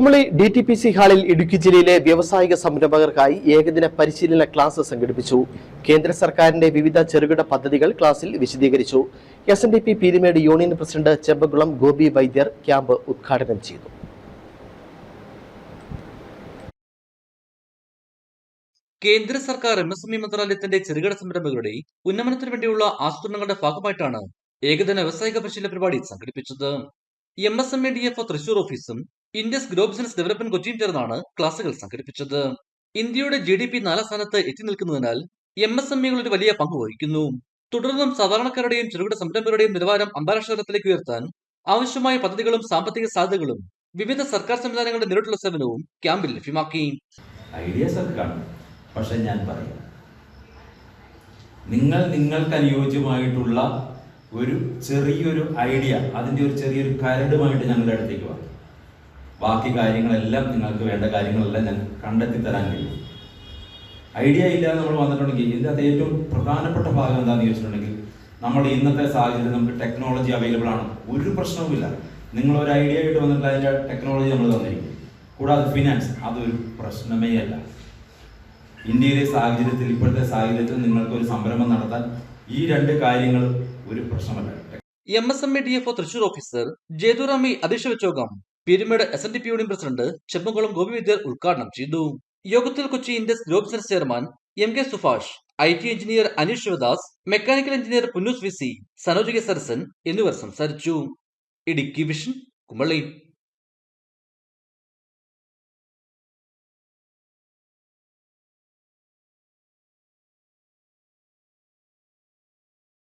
Kumily D T P C ഹാളിൽ ഇടുക്കി ജില്ലയിലെ വ്യാവസായിക സംരംഭകർക്കായി ഏകദിന പരിശീലന ക്ലാസ് സംഘടിപ്പിച്ചു. കേന്ദ്ര സർക്കാരിന്റെ വിവിധ ചെറുകിട പദ്ധതികൾ ക്ലാസ്സിൽ വിശദീകരിച്ചു. S N D P union president Chembakulam Gopi Vaidyar camp ഉദ്ഘാടനം ചെയ്തു. കേന്ദ്ര സർക്കാർ എം എസ് എം ഇ മന്ത്രാലയത്തിന്റെ ചെറുകിട സംരംഭകരുടെ ഉന്നമനത്തിനു വേണ്ടിയുള്ള ആസൂത്രണങ്ങളുടെ ഭാഗമായിട്ടാണ് ഏകദിന വ്യവസായിക പരിശീലന പരിപാടി സംഘടിപ്പിച്ചത്. M S M E D F Thrissur ഓഫീസും ഇന്ത്യസ് ഗ്രോ ബിസിനസ് ഡെവലപ്മെന്റ് കൊച്ചിയും ചേർന്നാണ് ക്ലാസുകൾ സംഘടിപ്പിച്ചത്. ഇന്ത്യയുടെ ജി ഡി പി നാലാം സ്ഥാനത്ത് എത്തി നിൽക്കുന്നതിനാൽ എം എസ് എം ഇകൾ ഒരു വലിയ പങ്ക് വഹിക്കുന്നു. തുടർന്നും സാധാരണക്കാരുടെയും ചെറുകിട സംരംഭകരുടെയും നിലവാരം അന്താരാഷ്ട്ര തലത്തിലേക്ക് ഉയർത്താൻ ആവശ്യമായ പദ്ധതികളും സാമ്പത്തിക സാധ്യതകളും വിവിധ സർക്കാർ സംവിധാനങ്ങളുടെ നേരിട്ടുള്ള സേവനവും ക്യാമ്പിൽ ലഭ്യമാക്കി. പക്ഷെ ഞാൻ പറയാം നിങ്ങൾ നിങ്ങൾക്ക് അനുയോജ്യമായിട്ടുള്ള ഒരു ചെറിയൊരു ഐഡിയ അതിന്റെ ഒരു ചെറിയൊരു കരടുമായിട്ട് ഞങ്ങളുടെ അടുത്തേക്ക് വാ. ബാക്കി കാര്യങ്ങളെല്ലാം നിങ്ങൾക്ക് വേണ്ട കാര്യങ്ങളെല്ലാം ഞാൻ കണ്ടെത്തി തരാൻ കഴിയും. ഐഡിയ ഇല്ലാതെ നമ്മൾ വന്നിട്ടുണ്ടെങ്കിൽ ഇതിന്റെ അത് ഏറ്റവും പ്രധാനപ്പെട്ട ഭാഗം എന്താണെന്ന് ചോദിച്ചിട്ടുണ്ടെങ്കിൽ നമ്മുടെ ഇന്നത്തെ സാഹചര്യം നമുക്ക് ടെക്നോളജി അവൈലബിൾ ആണ്. ഒരു പ്രശ്നവുമില്ല. നിങ്ങൾ ഒരു ഐഡിയ ആയിട്ട് വന്നിട്ട് അതിന്റെ ടെക്നോളജി നമ്മൾ തന്നിരിക്കും. കൂടാതെ ഫിനാൻസ് അതൊരു പ്രശ്നമേ അല്ല. ഇന്ത്യയിലെ സാഹചര്യത്തിൽ ഇപ്പോഴത്തെ സാഹചര്യത്തിൽ നിങ്ങൾക്ക് ഒരു സംരംഭം നടത്താൻ ഈ രണ്ട് കാര്യങ്ങൾ ഒരു പ്രശ്നമല്ല. M S M E D F O Thrissur officer ജേതുറാമി അധ്യക്ഷ വെച്ചോകം. Peermade S N D P union president Chembumkulam Gopi Vidyar ഉദ്ഘാടനം ചെയ്തു. യോഗത്തിൽ Kochi Indus group sense chairman M K Subhash I T engineer Aneesh Sivadas mechanical engineer Punnoose VC Sanoj K Sarasan എന്നിവർ സംസാരിച്ചു. Idukki vision Kumily.